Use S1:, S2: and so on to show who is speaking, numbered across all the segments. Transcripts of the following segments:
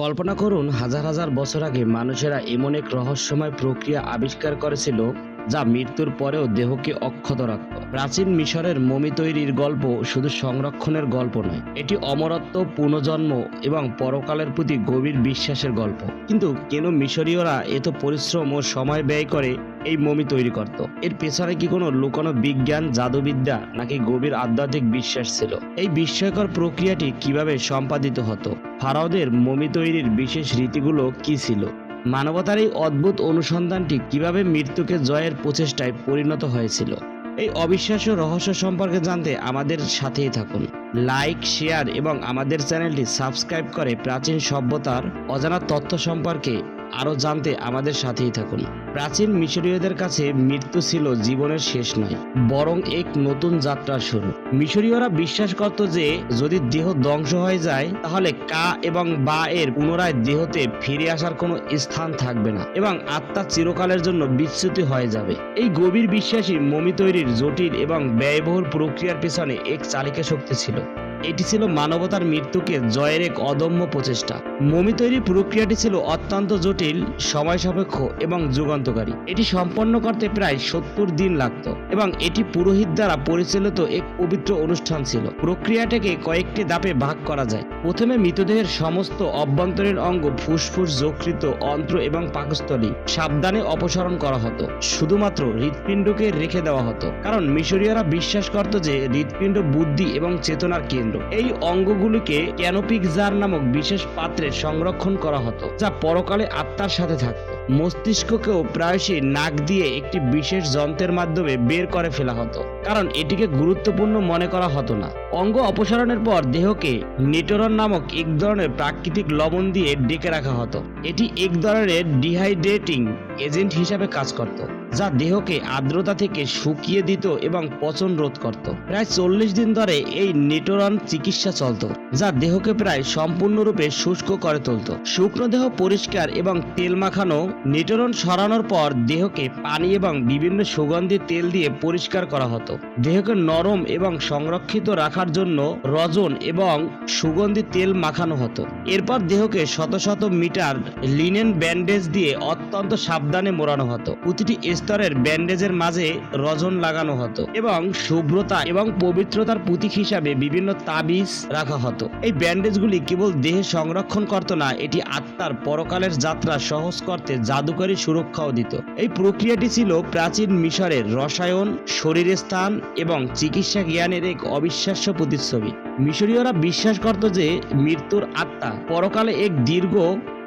S1: কল্পনা করুন হাজার হাজার বছর আগে মানুষেরা এমন এক রহস্যময় প্রক্রিয়া আবিষ্কার করেছিল যা মৃত্যুর পরেও দেহকে অক্ষত রাখত। প্রাচীন মিশরের মমি তৈরির গল্প শুধু সংরক্ষণের গল্প নয়, এটি অমরত্ব, পুনর্জন্ম এবং পরকালের প্রতি গভীর বিশ্বাসের গল্প। কিন্তু কেন মিশরীয়রা এত পরিশ্রম ও সময় ব্যয় করে এই মমি তৈরি করত? এর পেছনে কি কোনো লুকানো বিজ্ঞান, জাদুবিদ্যা নাকি গভীর আধ্যাত্মিক বিশ্বাস ছিল? এই বিস্ময়কর প্রক্রিয়াটি কীভাবে সম্পাদিত হতো? ফারাওদের মমি তৈরির বিশেষ রীতিগুলো কি ছিল? মানবতার এই অদ্ভুত অনুসন্ধানটি কীভাবে মৃত্যুকে জয়ের প্রচেষ্টায় পরিণত হয়েছিল? এই অবিশ্বাস্য রহস্য সম্পর্কে জানতে আমাদের সাথেই থাকুন। লাইক, শেয়ার এবং আমাদের চ্যানেলটি সাবস্ক্রাইব করে প্রাচীন সভ্যতার অজানা তথ্য সম্পর্কে আরও জানতে আমাদের সাথেই থাকুন। প্রাচীন মিশরীয়দের কাছে মৃত্যু ছিল জীবনের শেষ নয়, বরং এক নতুন যাত্রার শুরু। মিশরীয়রা বিশ্বাস করত যে, যদি দেহ ধ্বংস হয়ে যায়, তাহলে কা এবং বা এর পুনরায় দেহতে ফিরে আসার কোনো স্থান থাকবে না এবং আত্মা চিরকালের জন্য বিচ্যুতি হয়ে যাবে। এই গভীর বিশ্বাসী মমি তৈরির জটিল এবং ব্যয়বহুল প্রক্রিয়ার পেছনে এক চালিকা শক্তি ছিল। এটি ছিল মানবতার মৃত্যুকে জয়ের এক অদম্য প্রচেষ্টা। মমি তৈরির প্রক্রিয়াটি ছিল অত্যন্ত জটিল সময় সাপেক্ষ এবং যুগান্তকারী। এটি সম্পন্ন করতে প্রায় সত্তর দিন লাগত এবং এটি পুরোহিত দ্বারা পরিচালিত এক পবিত্র অনুষ্ঠান ছিল। প্রক্রিয়াটাকে কয়েকটি ধাপে ভাগ করা যায়। প্রথমে মৃতদেহের সমস্ত অভ্যন্তরীণ অঙ্গ ফুসফুস যকৃত অন্ত্র এবং পাকস্থলী সাবধানে অপসারণ করা হতো। শুধুমাত্র হৃৎপিণ্ডকে রেখে দেওয়া হতো। কারণ মিশরীয়রা বিশ্বাস করত যে হৃৎপিণ্ড, বুদ্ধি এবং চেতনার কেন্দ্র। এই অঙ্গগুলিকে ক্যানোপিক জার নামক বিশেষ পাত্রে সংরক্ষণ করা হতো, যা পরকালে আত্মার সাথে থাকত। মস্তিষ্ককেও প্রায়শই নাক দিয়ে একটি বিশেষ যন্ত্রের মাধ্যমে বের করে ফেলা হতো, কারণ এটিকে গুরুত্বপূর্ণ মনে করা হতো না। অঙ্গ অপসারণের পর দেহকে নিটোরন নামক এক ধরনের প্রাকৃতিক লবণ দিয়ে ডেকে রাখা হতো। এটি এক ধরনের ডিহাইড্রেটিং এজেন্ট হিসাবে কাজ করত। যা দেহকে আর্দ্রতা থেকে শুকিয়ে দিত এবং পচন রোধ করত। প্রায় চল্লিশ দিন ধরে এই নিটোরন চিকিৎসা চলত, যা দেহকে প্রায় সম্পূর্ণরূপে শুষ্ক করে তুলত। শুকনো দেহ পরিষ্কার এবং তেল মাখানো নিটোরন সরানোর পর দেহকে পানি এবং বিভিন্ন সুগন্ধি তেল দিয়ে পরিষ্কার করা হতো। দেহকে নরম এবং সংরক্ষিত রাখার জন্য রজন এবং সুগন্ধি তেল মাখানো হতো। এরপর দেহকে শত শত মিটার লিনেন ব্যান্ডেজ দিয়ে অত্যন্ত সাবধানে মোড়ানো হতো। প্রতিটি স্তরের ব্যান্ডেজের মাঝে রজন লাগানো হতো এবং শুভ্রতা এবং পবিত্রতার প্রতীক হিসাবে বিভিন্ন তাবিজ রাখা হতো। এই ব্যান্ডেজগুলি কেবল দেহে সংরক্ষণ করত না, এটি আত্মার পরকালের যাত্রা সহজ করতে জাদুকরী সুরক্ষাও দিত। এই প্রক্রিয়াটি ছিল প্রাচীন মিশরের রসায়ন শরীরের স্থান এবং চিকিৎসা জ্ঞানের এক অবিশ্বাস্য প্রতিচ্ছবি। মিশরীয়রা বিশ্বাস করত যে মৃত্যুর আত্মা পরকালে এক দীর্ঘ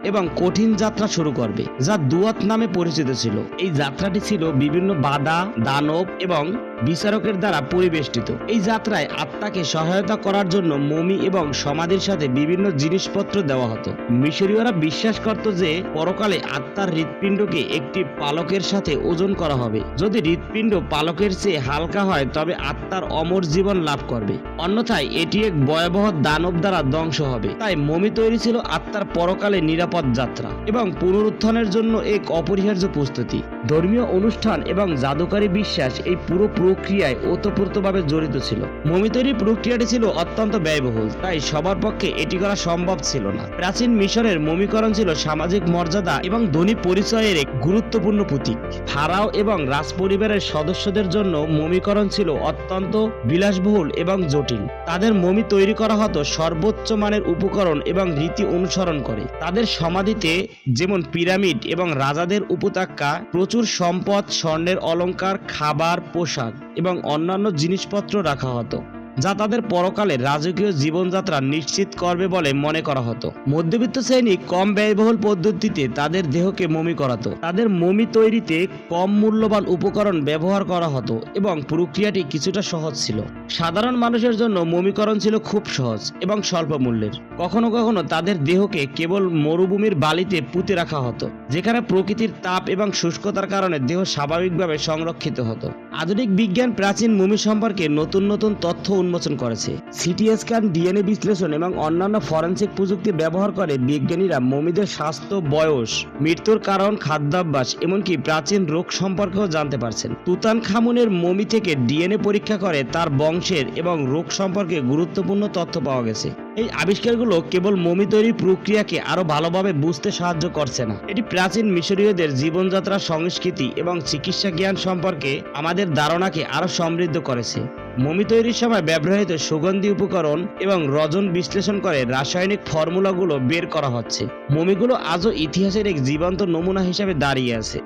S1: এবং কঠিন যাত্রা শুরু করবে, যা দুয়াত নামে পরিচিত ছিল। এই যাত্রাটি ছিল বিভিন্ন বাধা, দানব এবং বিচারকের দ্বারা পরিবেষ্টিত। এই যাত্রায় আত্মাকে সহায়তা করার জন্য মমি এবং সমাধির সাথে বিভিন্ন জিনিসপত্র দেওয়া হতো। মিশরীয়রা বিশ্বাস করত যে, পরকালে আত্মার হৃৎপিণ্ডকে একটি পালকের সাথে ওজন করা হবে। যদি হৃৎপিণ্ড পালকের চেয়ে হালকা হয়, তবে আত্মার অমর জীবন লাভ করবে। অন্যথায় এটি এক ভয়াবহ দানব দ্বারা ধ্বংস হবে। তাই মমি তৈরি ছিল আত্মার পরকালে নিরাপদ যাত্রা এবং পুনরুত্থানের জন্য এক অপরিহার্য প্রস্তুতি। ধর্মীয় অনুষ্ঠান এবং জাদুকারী বিশ্বাস এই পুরো প্রক্রিয়ায় ওতপ্রোতভাবে জড়িত ছিল। মমি তৈরির প্রক্রিয়াটি ছিল অত্যন্ত ব্যয়বহুল, তাই সবার পক্ষে এটি করা সম্ভব ছিল না। প্রাচীন মিশরের মমিকরণ ছিল সামাজিক মর্যাদা এবং ধনী পরিচয়ের এক গুরুত্বপূর্ণ প্রতীক। ফারাও এবং রাজপরিবারের সদস্যদের জন্য মমিকরণ ছিল অত্যন্ত বিলাসবহুল এবং জটিল। তাদের মমি তৈরি করা হতো সর্বোচ্চ মানের উপকরণ এবং রীতি অনুসরণ করে। তাদের সমাধিতে যেমন পিরামিড এবং রাজাদের উপত্যকা, প্রচুর সম্পদ, স্বর্ণের অলংকার খাবার, পোশাক এবং অন্যান্য জিনিসপত্র রাখা হতো। যা তাদের পরকালে রাজকীয় জীবনযাত্রা নিশ্চিত করবে বলে মনে করা হতো। মধ্যবিত্ত শ্রেণি কম ব্যয়বহুল পদ্ধতিতে তাদের দেহকে মমি করাতো। তাদের মমি তৈরিতে কম মূল্যবান উপকরণ ব্যবহার করা হতো এবং প্রক্রিয়াটি কিছুটা সহজ ছিল। সাধারণ মানুষের জন্য মমিকরণ ছিল খুব সহজ এবং স্বল্প মূল্যের। কখনো কখনো তাদের দেহকে কেবল মরুভূমির বালিতে পুঁতে রাখা হতো, যেখানে প্রকৃতির তাপ এবং শুষ্কতার কারণে দেহ স্বাভাবিকভাবে সংরক্ষিত হতো। আধুনিক বিজ্ঞান প্রাচীন মমি সম্পর্কে নতুন নতুন তথ্য উন্মোচন করেছে। সিটি স্ক্যান, ডিএনএ বিশ্লেষণ এবং অন্যান্য ফরেন্সিক প্রযুক্তি ব্যবহার করে বিজ্ঞানীরা মমিদের স্বাস্থ্য, বয়স, মৃত্যুর কারণ, খাদ্যাভ্যাস, এমনকি প্রাচীন রোগ সম্পর্কেও জানতে পারছেন। তুতান খামুনের মমি থেকে ডিএনএ পরীক্ষা করে তার বংশের এবং রোগ সম্পর্কে গুরুত্বপূর্ণ তথ্য পাওয়া গেছে। এই আবিষ্কারগুলো কেবল মমি তৈরির প্রক্রিয়াকে আরও ভালোভাবে বুঝতে সাহায্য করছে না। এটি প্রাচীন মিশরীয়দের জীবনযাত্রা সংস্কৃতি এবং চিকিৎসা জ্ঞান সম্পর্কে আমাদের ধারণাকে আরও সমৃদ্ধ করেছে। মমি তৈরির সময় ব্যবহৃত সুগন্ধি উপকরণ এবং রজন বিশ্লেষণ করে রাসায়নিক ফর্মুলাগুলো বের করা হচ্ছে। মমিগুলো আজও ইতিহাসের এক জীবন্ত নমুনা হিসেবে দাঁড়িয়ে আছে।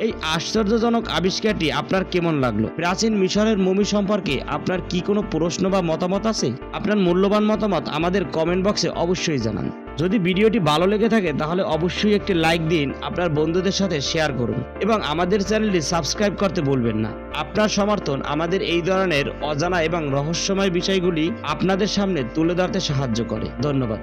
S1: এই আশ্চর্যজনক আবিষ্কারটি আপনার কেমন লাগল? প্রাচীন মিশরের মমি সম্পর্কে আপনার কি কোনো প্রশ্ন বা মতামত আছে? আপনার মূল্যবান মতামত আমাদের কমেন্ট বক্সে অবশ্যই জানান। যদি ভিডিওটি ভালো লেগে থাকে, তাহলে অবশ্যই একটি লাইক দিন, আপনার বন্ধুদের সাথে শেয়ার করুন এবং আমাদের চ্যানেলটি সাবস্ক্রাইব করতে ভুলবেন না। আপনার সমর্থন আমাদের এই ধরনের অজানা এবং রহস্যময় বিষয়গুলি আপনাদের সামনে তুলে ধরতে সাহায্য করে। ধন্যবাদ।